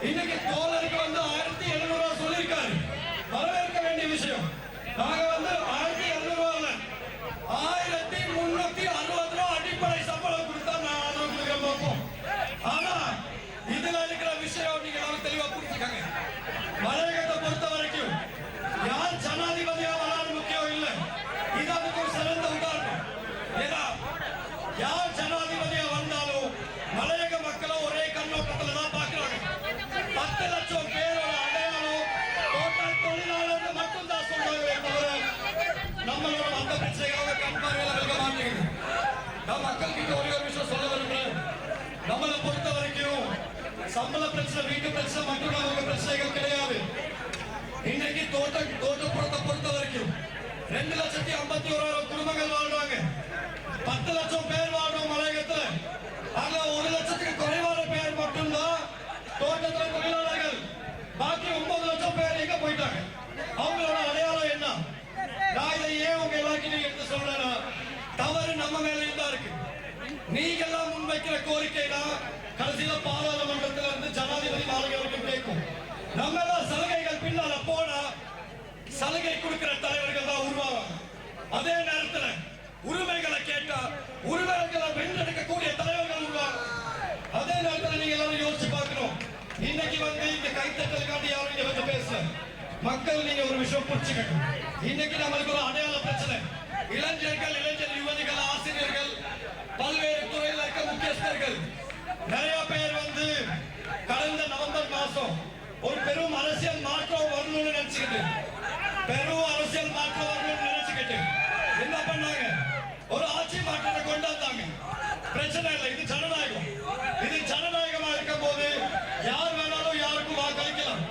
இன்னைக்கு தோழருக்கு வந்து ஆயிரத்தி எழுநூறு ரூபாய் சொல்லியிருக்காரு வரவேற்க வேண்டிய விஷயம் நாங்க வந்து ஆயிரத்தி எழுநூறு ரூபாய் ஆயிரத்தி முன்னூத்தி அறுபது ரூபாய் அடிப்படை சம்பளம் கொடுத்தா நான் ஆதரவு கொடுக்க பார்ப்போம் ஆனா இதுல இருக்கிற விஷயம் நீங்க எல்லாரும் தெளிவா புரிஞ்சுக்கங்க மலையகத்தை பொறுத்த வரைக்கும் யார் ஜனாதிபதியா வராது முக்கியம் இல்லை இது அதுக்கு ஒரு சிறந்த உதாரணம் ஏன்னா யார் ஜனாதிபதியா வந்தாலும் மலையக மக்களை ஒரே கண்ணோட்டத்துல தான் பார்க்கறாங்க பத்து லட்சம் பேரோட அடையாளம் டோட்டல் தொழிலாளர்கள் மட்டும்தான் சொல்றாங்களே தவிர நம்மளோட மத்த பிரச்சனைகளை கண் பார்வையில வைக்க மாட்டேங்குது நான் மக்கள் கிட்ட ஒரே ஒரு விஷயம் சொல்ல விரும்புறேன் நம்மளை பொறுத்த வரைக்கும் சம்பள பிரச்சனை வீட்டு பிரச்சனை மட்டும் நமக்கு பிரச்சனைகள் கிடையாது. இன்னைக்கு தோட்ட தோட்டப்புறத்தை பொறுத்த வரைக்கும் ரெண்டு லட்சத்தி ஐம்பத்தி ஓராயிரம் குடும்பங்கள் வாழ்றாங்க. பத்து லட்சம் பேர் வாழ்றோம் மலையகத்துல ஆனா ஒரு லட்சத்துக்கு குறைவான பேர் மட்டும்தான் தோட்டத்துல தொழிலாளர்கள். பாக்கி ஒன்பது லட்சம் பேர் எங்க போயிட்டாங்க? அவங்களோட அடையாளம் என்ன? நான் இதை ஏன் உங்க எல்லாருக்கும் எடுத்து சொல்றேன்னா தவறு நம்ம மேலேயும் தான் இருக்கு. நீங்க எல்லாம் முன்வைக்கிற கோரிக்கைனா கடைசியில பாராளுமன்றத்தில் இருந்து ஜனாதிபதி மாளிகை கேட்கும். நம்ம எல்லாம் சலுகைகள் பின்னால போனா சலுகை கொடுக்கிற தலைவர்கள் தான் உருவாவாங்க. அதே நேரத்தில் உரிமைகளை கேட்டா உரிமைகளை வென்றெடுக்கக்கூடிய தலைவர்கள் உருவாங்க அதே நேரத்தில் நீங்க எல்லாரும் யோசிச்சு பார்க்கணும். இன்னைக்கு வந்து இந்த கைத்தட்டலுக்காண்டி யாரும் இங்க வந்து பேசல. மக்கள் நீங்க ஒரு விஷயம் புரிச்சுக்கணும் இன்னைக்கு நம்மளுக்கு ஒரு அடையாள பிரச்சனை. இளைஞர்கள் இளைஞர் யுவதிகள் ஆசிரியர்கள் பல்வேறு துறையில் இருக்க முக்கியஸ்தர்கள் நிறைய பேர் வந்து கடந்த நவம்பர் மாசம் ஒரு பெரும் அரசியல் மாற்றம் வரணும்னு நினைச்சுக்கிட்டு பெரும் அரசியல் மாற்றம் வரணும்னு நினைச்சுக்கிட்டு என்ன பண்ணாங்க? ஒரு ஆட்சி மாற்றத்தை கொண்டு வந்தாங்க. பிரச்சனை இல்லை இது ஜனநாயகம். இது ஜனநாயகமா இருக்கும் போது யார் வேணாலும் யாருக்கும் வாக்களிக்கலாம்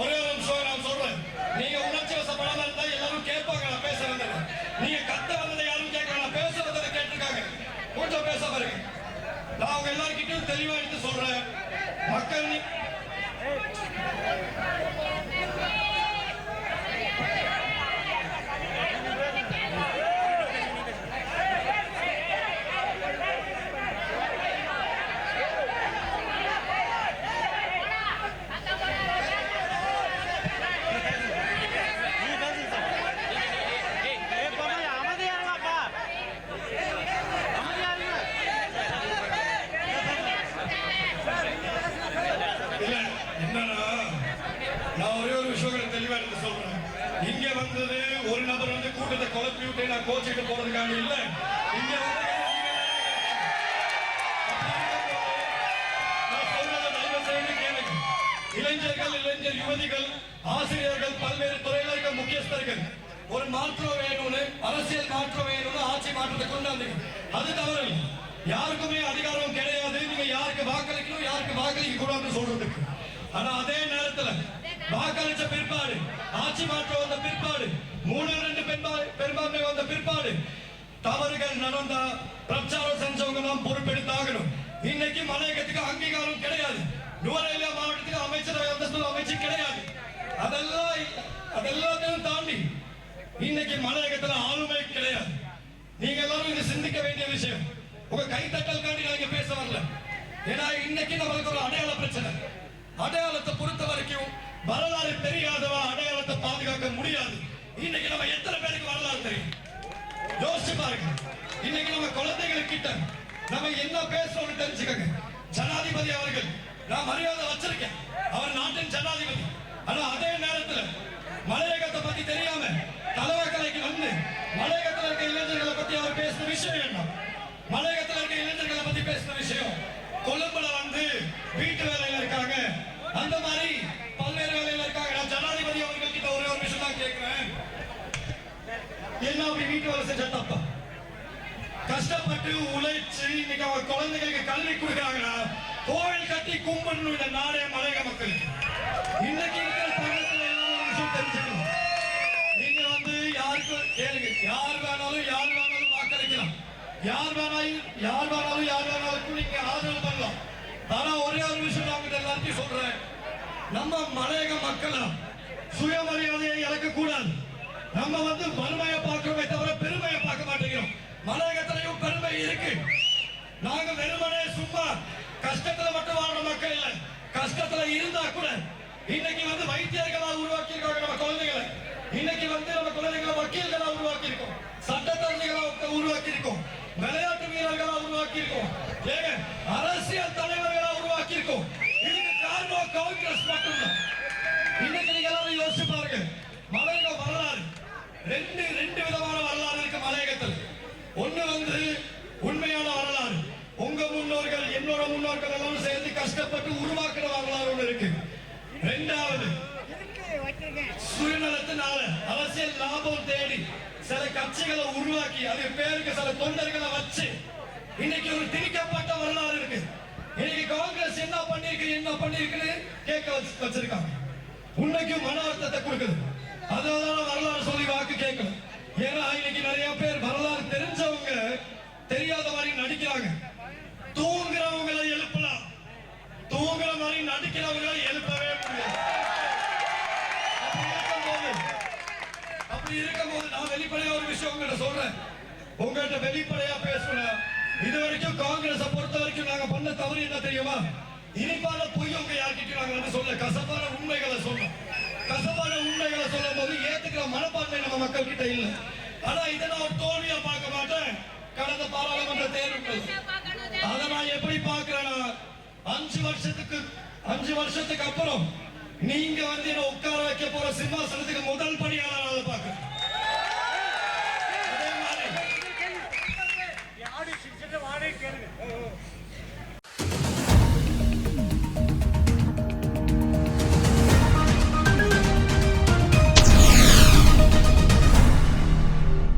ஒரே ஒரு நிமிஷம் நான் சொல்றேன் நீங்க உணர்ச்சி வசப்படாம இருந்தா எல்லாரும் கேட்பாங்க நான் பேச வந்தது நீங்க கத்த வந்ததை யாரும் கேட்கல நான் பேச வந்ததை கேட்டிருக்காங்க கொஞ்சம் பேச பாருங்க நான் உங்க எல்லாருக்கிட்டையும் தெளிவா எடுத்து சொல்றேன். மக்கள் நீ- அமைதியா இருங்கப்பா அமைதியா இருங்க இல்ல என்னன்னா நான் ஒரே ஒரு விஷயம் தெளிவா எடுத்து சொல்றேன் இங்க வந்தது ஒரு நபர் வந்து சப்ஸ்டியூட்டை நான் கோச்சிட்டு போறதுக்காக இல்லை. இங்க வந்து இளைஞர்கள் இளைஞர் யுவதிகள் ஆசிரியர்கள் பல்வேறு துறையில இருக்க முக்கியஸ்தர்கள் ஒரு மாற்றம் வேணும்னு அரசியல் மாற்றம் வேணும்னு ஆட்சி மாற்றத்தை கொண்டாந்தீங்க. அது தவறு யாருக்குமே அதிகாரம் கிடையாது. நீங்க யாருக்கு வாக்களிக்கணும் யாருக்கு வாக்களிக்க கூடாதுன்னு சொல்றதுக்கு. ஆனா அதே நேரத்துல வாக்களித்த பிற்பாடு ஆட்சி மாற்றம் வந்த பிற்பாடு மூணு ரெண்டு பெரும்பான்மை பெரும்பான்மை வந்த பிற்பாடு. தவறுகள் நடந்தா பிரச்சாரம் செஞ்சவங்க தான் பொறுப்பெடுத்தாகணும். இன்னைக்கு மலையகத்துக்கு அங்கீகாரம் கிடையாது. நுவரேலியா மாவட்டத்துக்கு அமைச்சரவை அந்தஸ்து அமைச்சு கிடையாது. அதெல்லாம் அதெல்லாத்தையும் தாண்டி இன்னைக்கு மலையகத்துல ஆளுமை கிடையாது. நீங்க எல்லாரும் இது சிந்திக்க வேண்டிய விஷயம். உங்க கைத்தட்டல் காண்டி நான் பேச வரல. ஏன்னா இன்னைக்கு நம்மளுக்கு ஒரு அடையாள பிரச்சனை. அடையாளத்தை பொறுத்த வரைக்கும் வரலாறு தெரியாதவா அடையாளத்தை பாதுகாக்க முடியாது. இன்னைக்கு நம்ம எத்தனை பேருக்கு வரலாறு தெரியும்? யோசிச்சு பாருங்க. இன்னைக்கு நம்ம குழந்தைகளுக்கிட்ட நம்ம என்ன பேசுறோம்னு தெரிஞ்சுக்கங்க. ஜனாதிபதி அவர்கள் நான் மரியாதை வச்சிருக்கேன். அவர் நாட்டின் ஜனாதிபதி. ஆனா அதே நேரத்துல மலையகத்தை பத்தி தெரியாம தலைவக்கலைக்கு வந்து மலையகத்துல இருக்க இளைஞர்களை பத்தி அவர் பேசின விஷயம் என்ன? மலையகத்துல இருக்க இளைஞர்களை பத்தி பேசின விஷயம் கொழும்புல வந்து வீட்டு வேலையில இருக்காங்க அந்த மாதிரி பல்வேறு வேலையில இருக்காங்க நான் ஜனாதிபதி அவர்கள் வீட்டு வேலை செஞ்ச தப்பா கஷ்டப்பட்டு உழைச்சு இன்னைக்கு அவங்க குழந்தைகளுக்கு கல்வி கொடுக்குறாங்களா? கோவில் கட்டி கும்பிடணும் இந்த நாடே மலையக மக்களுக்கு. இன்னைக்கு இருக்கிற தங்கத்துல எல்லாரும் விஷயம் தெரிஞ்சுக்கணும். நீங்க வந்து யாருக்கு கேளுங்க. யார் வேணாலும் யார் வேணாலும் வாக்களிக்கலாம். யார் வேணாலும் யார் வேணாலும் யார் வேணாலும் நீங்க ஆதரவு பண்ணலாம். ஆனா ஒரே ஒரு விஷயம் நான் எல்லாத்தையும் சொல்றேன். நம்ம மலையக மக்கள் சுயமரியாதையை இழக்க கூடாது நம்ம வந்து மறுமையை பார்க்கிறோமே தவிர பெருமையை பார்க்க மாட்டேங்கிறோம். மலையகத்திலையும் பெருமை இருக்கு. நாங்க வெறுமனே சும்மா கஷ்டத்துல மட்டும் வாழ்ற மக்கள் இல்ல. கஷ்டத்துல இருந்தா கூட இன்னைக்கு வந்து வைத்தியர்களா உருவாக்கி இருக்காங்க நம்ம குழந்தைகளை. இன்னைக்கு வந்து நம்ம குழந்தைகளை வக்கீல்களா உருவாக்கி இருக்கோம் சட்டத்தரணிகளா உருவாக்கி இருக்கோம் விளையாட்டு வீரர்களா உருவாக்கி இருக்கோம் ஏங்க அரசியல் தலைவர்களா உருவாக்கி இருக்கோம் இதுக்கு காரணம் காங்கிரஸ் மட்டும் இன்னைக்கு நீங்க எல்லாரும் யோசிச்சு பாருங்க மலையக வரலாறு ரெண்டு ரெண்டு விதமான வரலாறு இருக்கு மலையகத்தில் ஒண்ணு வந்து உண்மையான வரலாறு உங்க முன்னோர்கள் என்னோட முன்னோர்கள் எல்லாம் சேர்ந்து கஷ்டப்பட்டு உருவாக்குறவங்களா வரலாறு ஒண்ணு இருக்கு. ரெண்டாவது சுயநலத்தினால அரசியல் லாபம் தேடி சில கட்சிகளை உருவாக்கி அது பேருக்கு சில தொண்டர்களை வச்சு இன்னைக்கு ஒரு திணிக்கப்பட்ட வரலாறு இருக்கு. இன்னைக்கு காங்கிரஸ் என்ன பண்ணிருக்கு என்ன பண்ணிருக்குன்னு கேட்க வச்சிருக்காங்க. உன்னைக்கும் மன அர்த்தத்தை கொடுக்குது. அப்படி இருக்கும்போது நான் வெளிப்படையா ஒரு விஷயம் உங்கள்கிட்ட சொல்றேன். உங்கள்கிட்ட வெளிப்படையா பேசுறேன். இது வரைக்கும் காங்கிரஸை பொறுத்த வரைக்கும் நாங்க பண்ண தவறு என்ன தெரியுமா? இனிப்பான பொய் உங்க யார்கிட்டயும் நாங்க வந்து சொல்ல கசப்பான உண்மைகளை சொன்னோம் கசப்பான உண்மைகளை சொல்லும் போது ஏத்துக்கிற மனப்பான்மை நம்ம மக்கள் கிட்ட இல்ல. ஆனா இதை நான் ஒரு தோல்வியா பார்க்க மாட்டேன். கடந்த பாராளுமன்ற தேர்வுகள் அதை நான் எப்படி பாக்குறேன்னா அஞ்சு வருஷத்துக்கு அஞ்சு வருஷத்துக்கு அப்புறம் நீங்க வந்து என்ன உட்கார வைக்க போற சிம்மாசனத்துக்கு முதல் பணியாளர் பாக்குறேன்